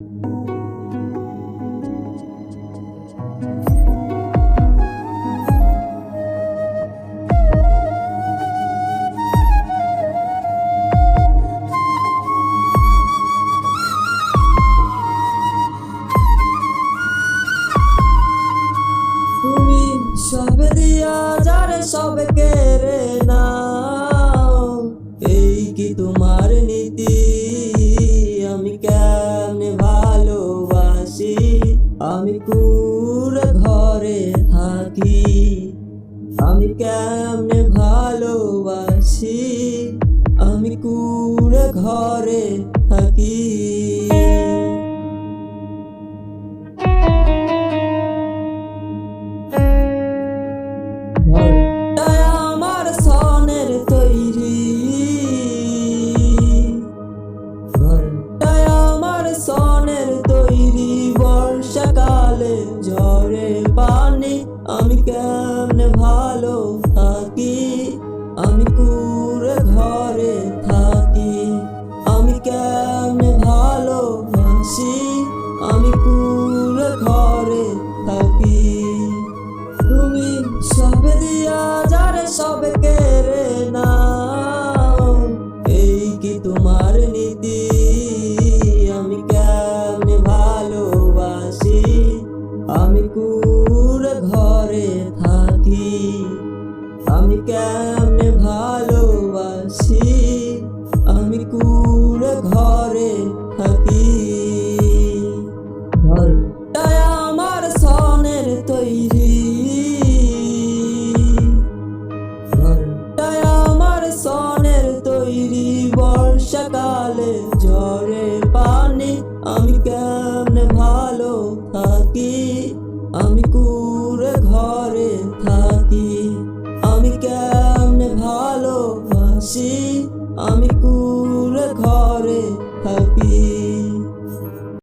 সব দিয়া যারে সব কেড়ে নাও এই তোমার নীতি? আমি ভালোবাসি আমি কুর ঘরে থাকি। আমি কেমনে ভালোবাসি? আমি কুর ঘরে থাকি। আমার তৈরি। আমার ঝরে পানি আমি কেমনে ভালো থাকি? আমি কুড়ে ঘরে থাকি। আমি কেমনে ভালোবাসি? আমি কুড়ে ঘরে থাকি। তুমি সব দিয়া যারে সব কেড়ে নাও। আমি কুর ঘরে থাকি। আমি কেমনে ভালোবাসি? আমি কুর ঘরে থাকি। ঘরটায় আমার সনের তৈরি। ঘরটায় আমার সনের তৈরি। বর্ষাকালে ঝরে পানি। আমি কেমনে ভালো থাকি? আমি কুড়ে ঘরে থাকি আমি কেমনে ভালোবাসি? আমি কুড়ে ঘরে থাকি।